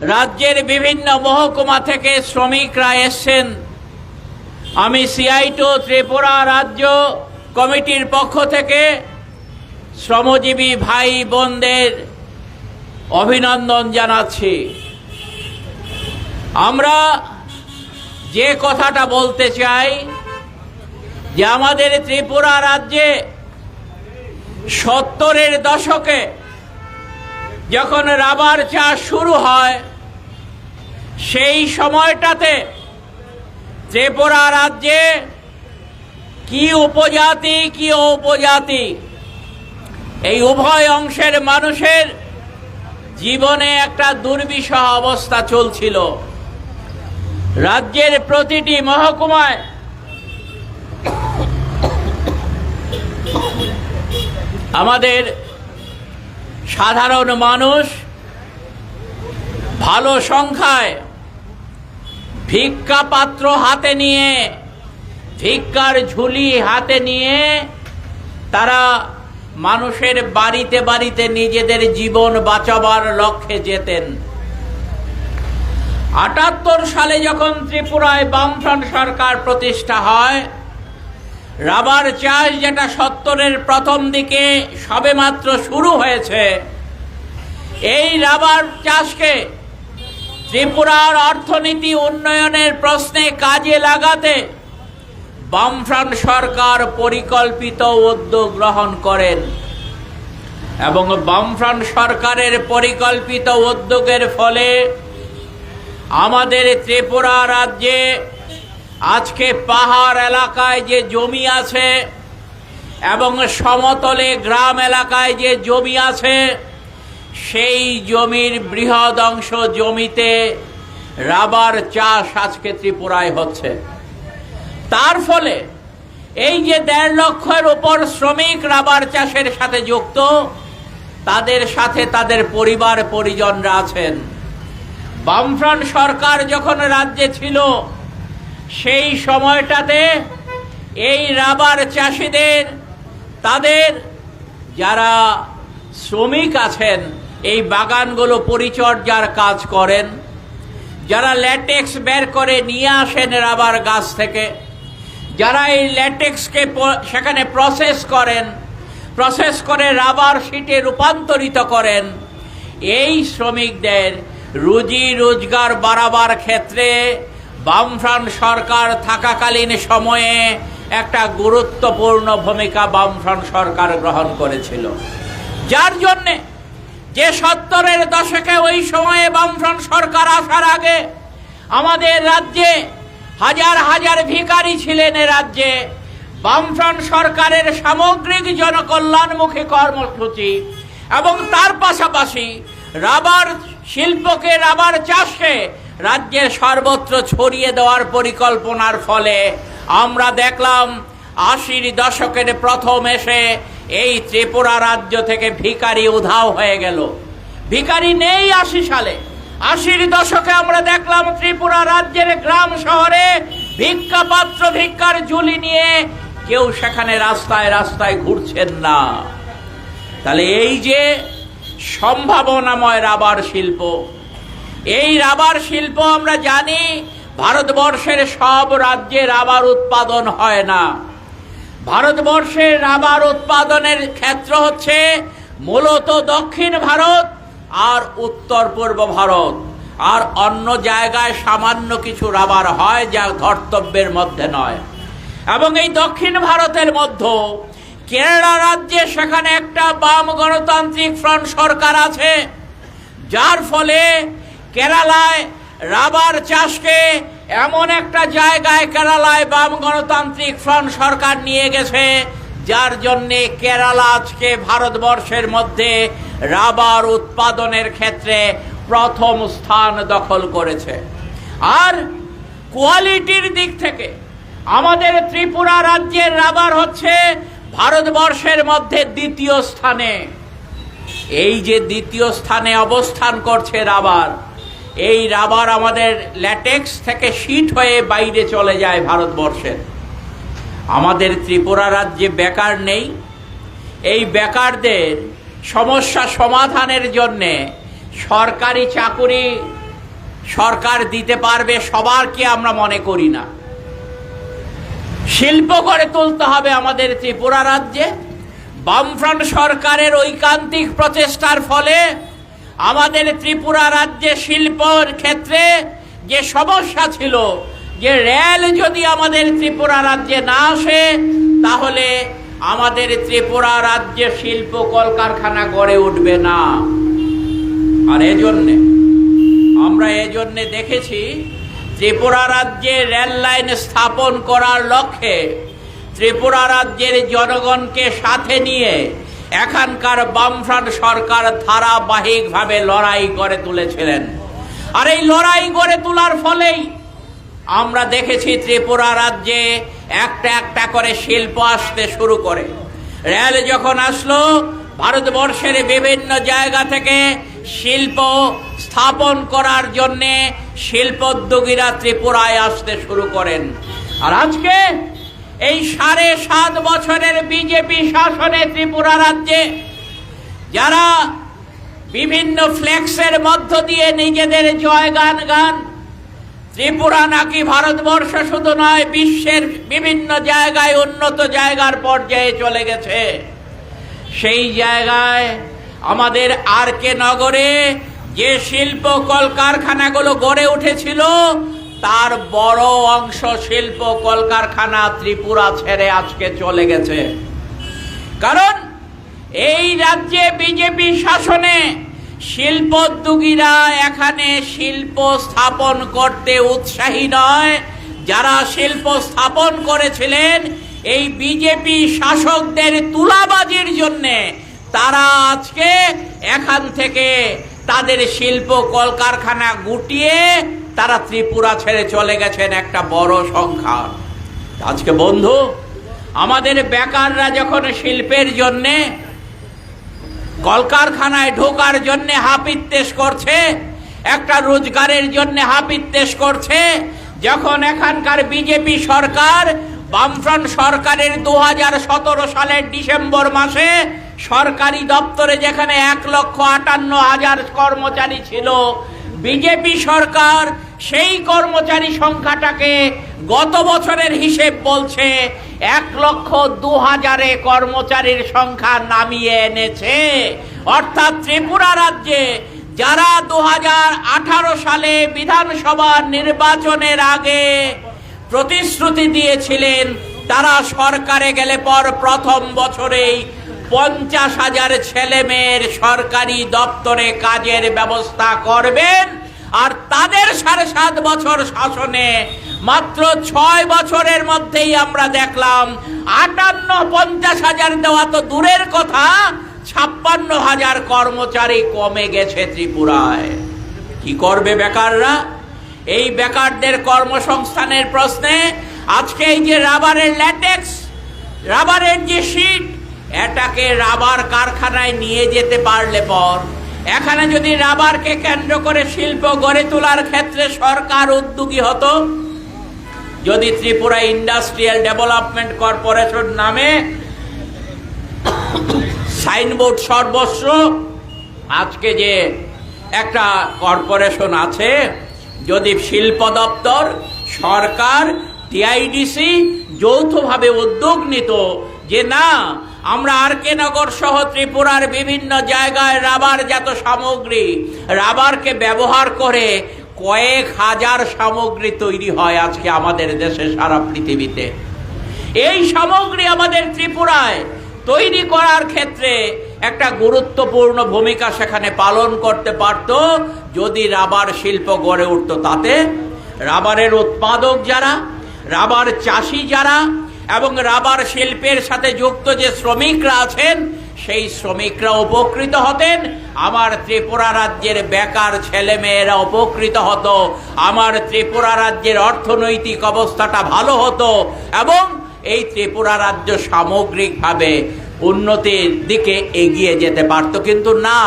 রাজ্যের বিভিন্ন মহকুমা থেকে শ্রমিকরা এসছেন। আমি সিআইটো ত্রিপুরা রাজ্য কমিটির পক্ষ থেকে শ্রমজীবী ভাই বোনদের অভিনন্দন জানাচ্ছি। আমরা যে কথাটা বলতে চাই যে আমাদের ত্রিপুরা রাজ্যে সত্তরের দশকে যখন রাবার চাষ শুরু হয়, সেই সময়টাতে ত্রিপুরা রাজ্যে কি উপজাতি কি উপজাতি, এই উভয় অংশের মানুষের জীবনে একটা দুর্বিষহ অবস্থা চলছিল। রাজ্যের প্রতিটি মহকুমায় আমাদের সাধারণ মানুষ ভালো সংখ্যায় ভিক্ষা পাত্র হাতে নিয়ে, ভিক্ষার ঝুলি হাতে নিয়ে তারা মানুষের বাড়িতে বাড়িতে নিজেদের জীবন বাঁচাবার লক্ষ্যে যেতেন। আটাত্তর সালে যখন ত্রিপুরায় বামফ্রন্ট সরকার প্রতিষ্ঠা হয় রাবার চাষ যেটা সত্তরের প্রথম দিকে সবেমাত্র শুরু হয়েছে, এই রাবার চাষকে ত্রিপুরার অর্থনীতি উন্নয়নের প্রশ্নে কাজে লাগাতে বামফ্রন্ট সরকার পরিকল্পিত উদ্যোগ গ্রহণ করেন এবং বামফ্রন্ট সরকারের পরিকল্পিত উদ্যোগের ফলে আমাদের ত্রিপুরা রাজ্যে আজকে পাহাড় এলাকায় যে জমি আছে এবং সমতলে গ্রাম এলাকায় যে জমি আছে, সেই জমির বৃহৎ অংশ জমিতে রাবার চাষ আজকে ত্রিপুরায় হচ্ছে। তার ফলে এই যে দেড় লক্ষের উপর শ্রমিক রাবার চাষের সাথে যুক্ত, তাদের সাথে তাদের পরিবার পরিজনরা আছেন। বামফ্রন্ট সরকার যখন রাজ্যে ছিল সেই সময়টাতে এই রাবার চাষিদের, তাদের যারা শ্রমিক আছেন, এই বাগানগুলো পরিচর্যার কাজ করেন, যারা ল্যাটেক্স বের করে নিয়ে আসেন রাবার গাছ থেকে, যারা এই ল্যাটেক্সকে সেখানে প্রসেস করেন, প্রসেস করে রাবার শিটে রূপান্তরিত করেন, এই শ্রমিকদের রুজি রোজগার বাড়াবার ক্ষেত্রে বামফ্রন্ট সরকার থাকাকালীন সময়ে একটা গুরুত্বপূর্ণ ভূমিকা বামফ্রন্ট সরকার গ্রহণ করেছিল। যার জন্যে যে সত্তরের দশকে ওই সময়ে বামফ্রন্ট সরকার আসার আগে আমাদের রাজ্যে হাজার হাজার ভিখারি ছিলেন এ রাজ্যে। বামফ্রন্ট সরকারের সামগ্রিক জনকল্যাণমুখী কর্মসূচি এবং তার পাশাপাশি রাবার শিল্পকে, রাবার চাষকে রাজ্যের সর্বত্র ছড়িয়ে দেওয়ার পরিকল্পনার ফলে আমরা দেখলাম আশির দশকের প্রথম এসে এই ত্রিপুরা রাজ্য থেকে ভিখারি উধাও হয়ে গেল। ভিখারি নেই আশি সালে। আশির দশকে আমরা দেখলাম ত্রিপুরা রাজ্যের গ্রাম শহরে ভিক্ষা পাত্র ভিক্ষার ঝুলি নিয়ে কেউ সেখানে রাস্তায় রাস্তায় ঘুরছেন না। তাহলে এই যে সম্ভাবনাময় রাবার শিল্প এই রাবার শিল্প আমরা জানি, ভারতবর্ষের সব রাজ্যে রাবার উৎপাদন হয় না। ভারতবর্ষের রাবার উৎপাদনের ক্ষেত্র হচ্ছে মূলত দক্ষিণ ভারত আর উত্তর পূর্ব ভারত, আর অন্য জায়গায় সামান্য কিছু রাবার হয় যা ধর্তব্যের মধ্যে নয়। এবং এই দক্ষিণ ভারতের মধ্যে কেরালা রাজ্যে সেখানে একটা বাম গণতান্ত্রিক ফ্রন্ট সরকার আছে, যার ফলে কেরালায় রাবার চাষকে এমন একটা জায়গায় কেরালায় বাম গণতান্ত্রিক ফ্রন্ট সরকার নিয়ে গেছে, যার জন্যে কেরালা আজকে ভারতবর্ষের মধ্যে রাবার উৎপাদনের ক্ষেত্রে প্রথম স্থান দখল করেছে। আর কোয়ালিটির দিক থেকে আমাদের ত্রিপুরা রাজ্যের রাবার হচ্ছে ভারতবর্ষের মধ্যে দ্বিতীয় স্থানে। এই যে দ্বিতীয় স্থানে অবস্থান করছে রাবার এই রাবার আমাদের ল্যাটেক্স থেকে শীট হয়ে বাইরে চলে যায় ভারতবর্ষের আমাদের ত্রিপুরা রাজ্যে বেকার নেই। এই বেকারদের সমস্যা সমাধানের জন্যে সরকারি চাকুরি সরকার দিতে পারবে সবার কি আমরা মনে করি না। শিল্প করে তুলতে হবে আমাদের ত্রিপুরা রাজ্যে। বামফ্রন্ট সরকারের ঐকান্তিক প্রচেষ্টার ফলে আমাদের ত্রিপুরা রাজ্যে শিল্পর ক্ষেত্রে যে সমস্যা ছিল, যে রেল যদি আমাদের ত্রিপুরা রাজ্যে না আসে, তাহলে আমাদের ত্রিপুরা রাজ্যে শিল্প কলকারখানা গড়ে উঠবে না। আর এজন্যে, আমরা এজন্যে দেখেছি, ত্রিপুরা রাজ্যে রেল লাইন স্থাপন করার লক্ষ্যে ত্রিপুরা রাজ্যের জনগণকে সাথে নিয়ে এখানকার বামফ্রন্ট সরকার ধারাবাহিকভাবে লড়াই করে তুলেছিলেন। আর এই লড়াই গড়ে তোলার ফলেই আমরা দেখেছি ত্রিপুরা রাজ্যে একটা একটা করে শিল্প আসতে শুরু করে। রেল যখন আসলো, ভারতবর্ষের বিভিন্ন জায়গা থেকে শিল্প স্থাপন করার জন্যে শিল্পোদ্যোগীরা ত্রিপুরায় আসতে শুরু করেন। আর আজকে এই সাড়ে সাত বছরের বিজেপি শাসনে ত্রিপুরা রাজ্যে যারা বিভিন্ন ফ্লেক্সের মধ্য দিয়ে নিজেদের জয়গান গান, ত্রিপুরা নাকি ভারতবর্ষ শুধু নয়, বিশ্বের বিভিন্ন জায়গায় উন্নত জায়গার পর্যায়ে চলে গেছে। সেই জায়গায় আমাদের আর কে নগরে যে শিল্প কলকারখানাগুলো গড়ে উঠেছিল তার বড় অংশ শিল্প কলকারখানা ত্রিপুরা ছেড়ে আজকে চলে গেছে। কারণ এই রাজ্যে বিজেপি শাসনে শিল্পোদ্যোগীরা এখানে শিল্প স্থাপন করতে উৎসাহী নয়। যারা শিল্প স্থাপন করেছিলেন, এই বিজেপি শাসকদের তুলাবাজির জন্যে তারা আজকে এখান থেকে তাদের শিল্প কলকারখানা গুটিয়ে তারা ত্রিপুরা ছেড়ে চলে গেছেন একটা বড় সংখ্যা। আজকে বন্ধু, আমাদের বেকাররা যখন শিল্পের জন্যে, কলকারখানায় ঢোকার জন্য হাপিত্তেশ করছে, একটা রোজগারের জন্য হাপিত্তেশ করছে, যখন এখানকার বিজেপি সরকার, বামফ্রন্ট সরকারের দু হাজার সতেরো সালের ডিসেম্বর মাসে সরকারি দপ্তরে যেখানে এক লক্ষ আটান্ন হাজার কর্মচারী ছিল, বিজেপি সরকার সেই কর্মচারী সংখ্যাটাকে গত বছরের হিসেব বলছে এক লক্ষ দু হাজারে কর্মচারীর সংখ্যা নামিয়ে এনেছে। অর্থাৎ ত্রিপুরা রাজ্যে যারা দু হাজার আঠারো সালে বিধানসভা নির্বাচনের আগে প্রতিশ্রুতি দিয়েছিলেন, তারা সরকারে গেলে পর প্রথম বছরেই পঞ্চাশ হাজার ছেলে মেয়ের সরকারি দপ্তরে কাজের ব্যবস্থা করবেন। আর তাদের সাড়ে সাত বছর শাসনে মাত্র ছয় বছরের মধ্যেই আমরা দেখলাম আটান্ন পঞ্চাশ হাজার দেওয়া তো দূরের কথা, ছাপ্পান্ন হাজার কর্মচারী কমে গেছে ত্রিপুরায়। কি করবে বেকাররা? এই বেকারদের কর্মসংস্থানের প্রশ্নে আজকে এই যে রাবারের ল্যাটেক্স, রাবারের যে শীট, এটাকে রাবার কারখানায় নিয়ে যেতে পারলে পর এখানে যদি রাবারকে কেন্দ্র করে শিল্প গড়ে তোলার ক্ষেত্রে সরকার উদ্যোগী হতো, যদি ত্রিপুরা ইন্ডাস্ট্রিয়াল ডেভেলপমেন্ট কর্পোরেশন নামে সাইনবোর্ড সর্বস্ব, আজকে যে একটা কর্পোরেশন আছে, যদি শিল্প দপ্তর, সরকার, টিআইডিসি যৌথভাবে উদ্যোগ নিত যে না আমরা আর কে নগর সহ ত্রিপুরার বিভিন্ন জায়গায় রাবার জাত সামগ্রী, রাবারকে ব্যবহার করে কয়েক হাজার সামগ্রী তৈরি হয় আজকে আমাদের দেশে সারা পৃথিবীতে। এই সামগ্রী আমাদের ত্রিপুরায় তৈরি করার ক্ষেত্রে একটা গুরুত্বপূর্ণ ভূমিকা সেখানে পালন করতে পারত, যদি রাবার শিল্প গড়ে উঠত তাতে। রাবারের উৎপাদক যারা, রাবার চাষি যারা এবং রাবার শিল্পের সাথে যুক্ত যে শ্রমিকরা আছেন, সেই শ্রমিকরা উপকৃত হতেন। আমার ত্রিপুরা রাজ্যের বেকার ছেলে মেয়েরা উপকৃত হতো। আমার ত্রিপুরা রাজ্যের অর্থনৈতিক অবস্থাটা ভালো হতো এবং এই ত্রিপুরা রাজ্য সামগ্রিকভাবে উন্নতির দিকে এগিয়ে যেতে পারত। কিন্তু না,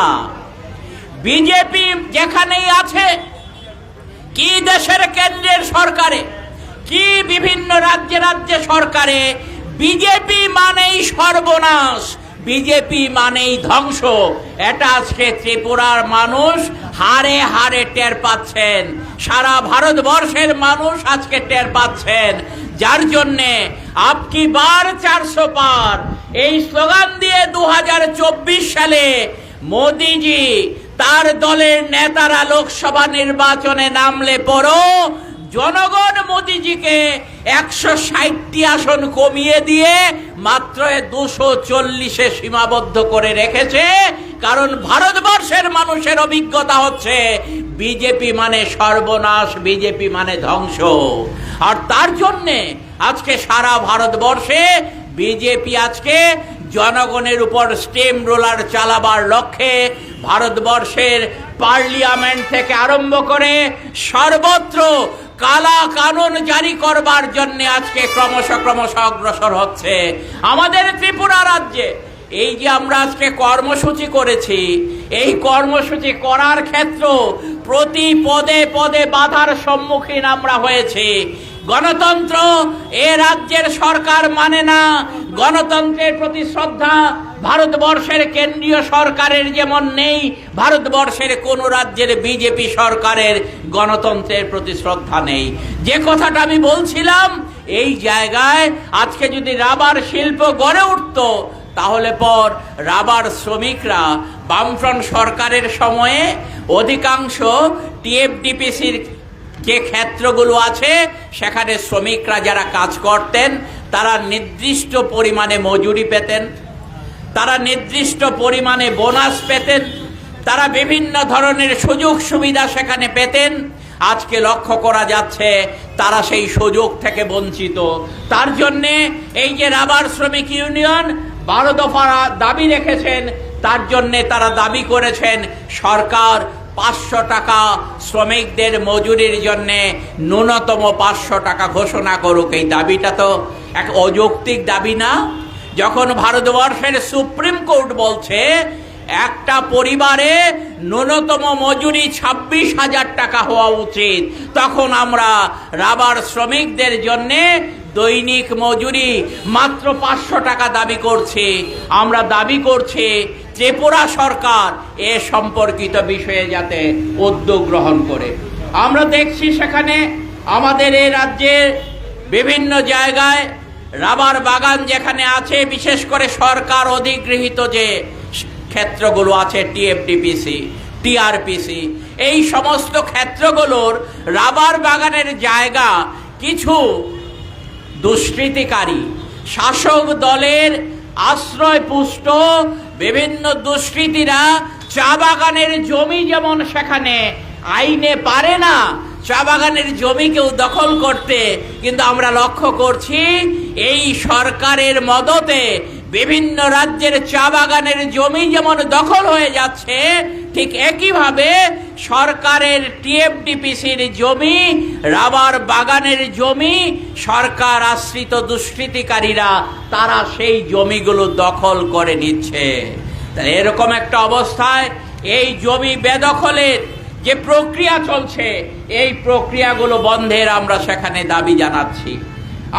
বিজেপি যেখানেই আছে, কি দেশের কেন্দ্রের সরকারে কি বিভিন্ন রাজ্যে রাজ্যে সরকারে, বিজেপি মানেই সর্বনাশ, বিজেপি মানেই ধ্বংস। এটা আজকে ত্রিপুরার মানুষ হারে হারে টের পাচ্ছেন। সারা ভারতবর্ষের মানুষ আজকে টের পাচ্ছেন। যার জন্যে আপকি বার চারশো পার। এই স্লোগান দিয়ে দু হাজার চব্বিশ সালে মোদিজি তার দলের নেতারা লোকসভা নির্বাচনে নামলে পরও জনগণ মোদিজিকে একশো ষাটটি আসন কমিয়ে দিয়ে মাত্র দুশো চল্লিশে সীমাবদ্ধ করে রেখেছে। কারণ ভারতবর্ষের মানুষের অভিজ্ঞতা হচ্ছে, বিজেপি মানে সর্বনাশ, বিজেপি মানে ধ্বংস। আর তার জন্যে আজকে সারা ভারতবর্ষে বিজেপি আজকে জনগণের উপর স্টেম রোলার চালাবার লক্ষ্যে ভারতবর্ষের পার্লিয়ামেন্ট থেকে আরম্ভ করে সর্বত্র কালা কানুন জারি করবার জন্য আজকে ক্রমশ ক্রমশ অগ্রসর হচ্ছে আমাদের ত্রিপুরা রাজ্যে। এই যে আমরা আজকে কর্মসূচি করেছি, এই কর্মসূচি করার ক্ষেত্র প্রতি পদে পদে বাধার সম্মুখীন আমরা হয়েছি। গণতন্ত্র এ রাজ্যের সরকার মানে না। গণতন্ত্রের প্রতি শ্রদ্ধা ভারতবর্ষের কেন্দ্রীয় সরকারের যেমন নেই, ভারতবর্ষের কোন রাজ্যের বিজেপি সরকারের গণতন্ত্রের প্রতি শ্রদ্ধা নেই। যে কথাটা আমি বলছিলাম, এই জায়গায় আজকে যদি রাবার শিল্প গড়ে উঠতো, তাহলে পর রাবার শ্রমিকরা বামফ্রন্ট সরকারের সময়ে অধিকাংশ টিএফডিপিসির যে ক্ষেত্রগুলো আছে, সেখানে শ্রমিকরা যারা কাজ করতেন, তারা নির্দিষ্ট পরিমাণে মজুরি পেতেন, তারা নির্দিষ্ট পরিমাণে বোনাস পেতেন, তারা বিভিন্ন ধরনের সুযোগ সুবিধা সেখানে পেতেন। আজকে লক্ষ্য করা যাচ্ছে, তারা সেই সুযোগ থেকে বঞ্চিত। তার জন্যে এই যে রাবার শ্রমিক ইউনিয়ন বারো দফা দাবি রেখেছেন, তার জন্যে তারা দাবি করেছেন, সরকার পাঁচশো টাকা শ্রমিকদের মজুরির জন্যে ন্যূনতম পাঁচশো টাকা ঘোষণা করুক এই দাবিটা তো এক অযৌক্তিক দাবি না। যখন ভারতবর্ষের সুপ্রিম কোর্ট বলছে, একটা পরিবারে ন্যূনতম মজুরি ছাব্বিশ হাজার টাকা হওয়া উচিত, তখন আমরা রাবার শ্রমিকদের জন্যে দৈনিক মজুরি মাত্র পাঁচশো টাকা দাবি করছি। আমরা দাবি করছি ত্রিপুরা সরকার এ সম্পর্কিত বিষয়ে যাতে উদ্যোগ গ্রহণ করে। আমরা দেখছি সেখানে আমাদের এই রাজ্যের বিভিন্ন জায়গায় রাবার বাগান যেখানে আছে, বিশেষ করে সরকার অধিগৃহীত যে ক্ষেত্রগুলো আছে, টিএফডিপিসি, টিআরপিসি, এই সমস্ত ক্ষেত্রগুলোর রাবার বাগানের জায়গা কিছু দুষ্কৃতিকারী শাসক দলের আশ্রয় পুষ্ট, বিভিন্ন দুষ্কৃতীরা চা বাগানের জমি যেমন সেখানে আইনে পারে না, চা বাগানের জমি কেউ দখল করতে, কিন্তু আমরা লক্ষ্য করছি এই সরকারের মদতে বিভিন্ন রাজ্যের চা বাগানের জমি যেমন দখল হয়ে যাচ্ছে, ঠিক একইভাবে সরকারের টিএফডিপিসির জমি, রাবার বাগানের জমি, সরকার আশ্রিত দুষ্কৃতিকারীরা, তারা সেই জমিগুলো দখল করে নিচ্ছে। এরকম একটা অবস্থায় এই জমি বেদখলের যে প্রক্রিয়া চলছে, এই প্রক্রিয়াগুলো বন্ধের আমরা সেখানে দাবি জানাচ্ছি।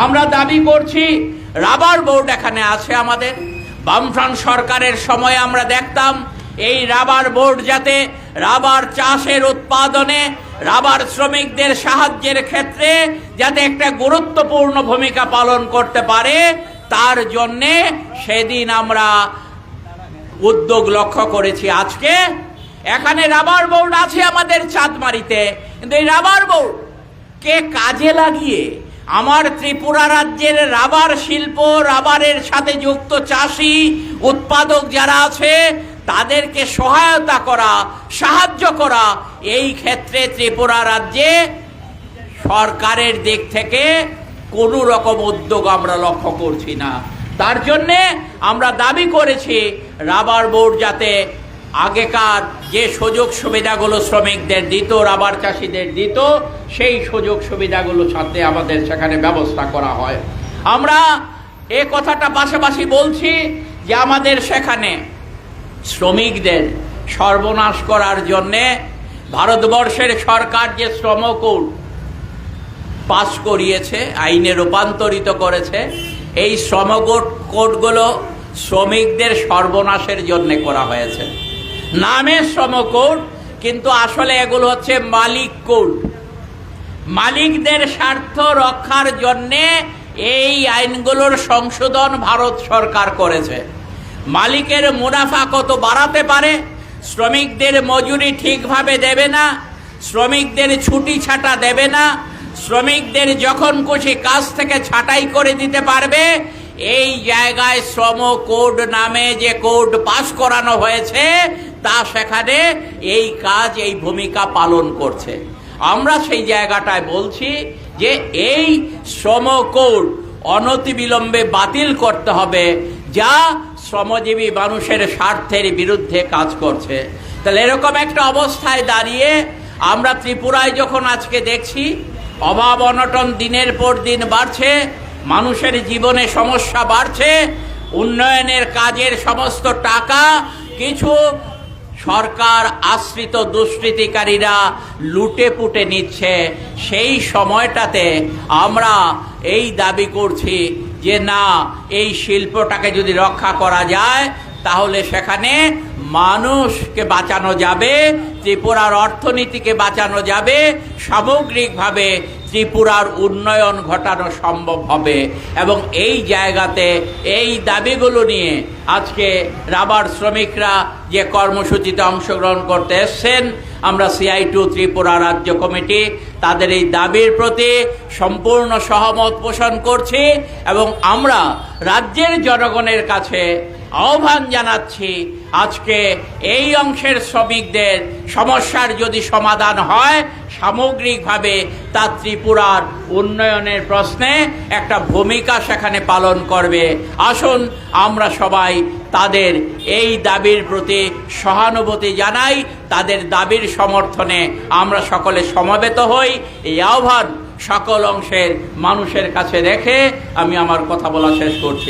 আমরা দাবি করছি রাবার বোর্ড এখানে আছে আমাদের। বামফ্রন্ট সরকারের সময় আমরা দেখতাম এই রাবার বোর্ড যাতে রাবার চাষের উৎপাদনে, রাবার শ্রমিকদের সাহায্যের ক্ষেত্রে যাতে একটা গুরুত্বপূর্ণ ভূমিকা পালন করতে পারে, তার জন্যে সেদিন আমরা উদ্যোগ লক্ষ্য করেছি আজকে। এখানে রাবার বোর্ড আছে আমাদের চাঁদমারিতে। কিন্তু এই রাবার বোর্ড কে কাজে লাগিয়ে আমার ত্রিপুরা রাজ্যের রাবার শিল্প, রাবারের সাথে যুক্ত চাষি, উৎপাদক যারা আছে, তাদেরকে সহায়তা করা, সাহায্য করা, এই ক্ষেত্রে ত্রিপুরা রাজ্যে সরকারের দিক থেকে কোনো রকম উদ্যোগ আমরা লক্ষ্য করছি না। তার জন্যে আমরা দাবি করেছি, রাবার বোর্ড যাতে আগেকার যে সুযোগ সুবিধাগুলো শ্রমিকদের দিত, রাবার চাষিদের দিত, সেই সুযোগ সুবিধাগুলো সাথে আমাদের সেখানে ব্যবস্থা করা হয়। আমরা এ কথাটা পাশাপাশি বলছি যে আমাদের সেখানে শ্রমিকদের সর্বনাশ করার জন্যে ভারতবর্ষের সরকার যে শ্রম কোড পাশ করিয়েছে, আইনে রূপান্তরিত করেছে, এই শ্রম কোড কোডগুলো শ্রমিকদের সর্বনাশের জন্যে করা হয়েছে। নামে শ্রম কোড কিন্তু আসলে এগুলো হচ্ছে মালিক কোড মালিকদের স্বার্থ রক্ষার জন্যে এই আইনগুলোর সংশোধন ভারত সরকার করেছে। মালিকের মুনাফা কত বাড়াতে পারে, শ্রমিকদের মজুরি ঠিকভাবে দেবে না, শ্রমিকদের ছুটি ছাটা দেবে না, শ্রমিকদের যখন খুশি কাজ থেকে ছাঁটাই করে দিতে পারবে, এই জায়গায় শ্রম কোড নামে যে কোড পাশ করানো হয়েছে তা সেখানে এই কাজ, এই ভূমিকা পালন করছে। আমরা সেই জায়গাটায় বলছি যে এই শ্রম কোড অনতিবিলম্বে বাতিল করতে হবে, যা শ্রমজীবী মানুষের স্বার্থের বিরুদ্ধে কাজ করছে। তাহলে এরকম একটা অবস্থায় দাঁড়িয়ে আমরা ত্রিপুরায় যখন আজকে দেখছি, অভাব অনটন দিনের পর দিন বাড়ছে, মানুষের জীবনে সমস্যা বাড়ছে, উন্নয়নের কাজের সমস্ত টাকা কিছু সরকার আশ্রিত দুষ্কৃতিকারীরা লুটে পুটে নিচ্ছে। সেই সময়টাতে আমরা এই দাবি করছি যে না, এই শিল্পটাকে যদি রক্ষা করা যায়, তাহলে সেখানে মানুষকে বাঁচানো যাবে, ত্রিপুরার অর্থনীতিকে বাঁচানো যাবে, সামগ্রিকভাবে ত্রিপুরার উন্নয়ন ঘটানো সম্ভব হবে এবং এই জায়গাতে এই দাবিগুলো নিয়ে আজকে রাবার শ্রমিকরা যে কর্মসূচিতে অংশগ্রহণ করতে এসছেন, আমরা সিআই টু ত্রিপুরা রাজ্য কমিটি তাদের এই দাবির প্রতি সম্পূর্ণ সহমত পোষণ করছি এবং আমরা রাজ্যের জনগণের কাছে আহ্বান জানাচ্ছি আজকে এই অংশের শ্রমিকদের সমস্যার যদি সমাধান হয়, সামগ্রিকভাবে তা ত্রিপুরার উন্নয়নের প্রশ্নে একটা ভূমিকা সেখানে পালন করবে। আসুন, আমরা সবাই তাদের এই দাবির প্রতি সহানুভূতি জানাই, তাদের দাবির সমর্থনে আমরা সকলে সমবেত হই। এই আহ্বান সকল অংশের মানুষের কাছে রেখে আমি আমার কথা বলা শেষ করছি।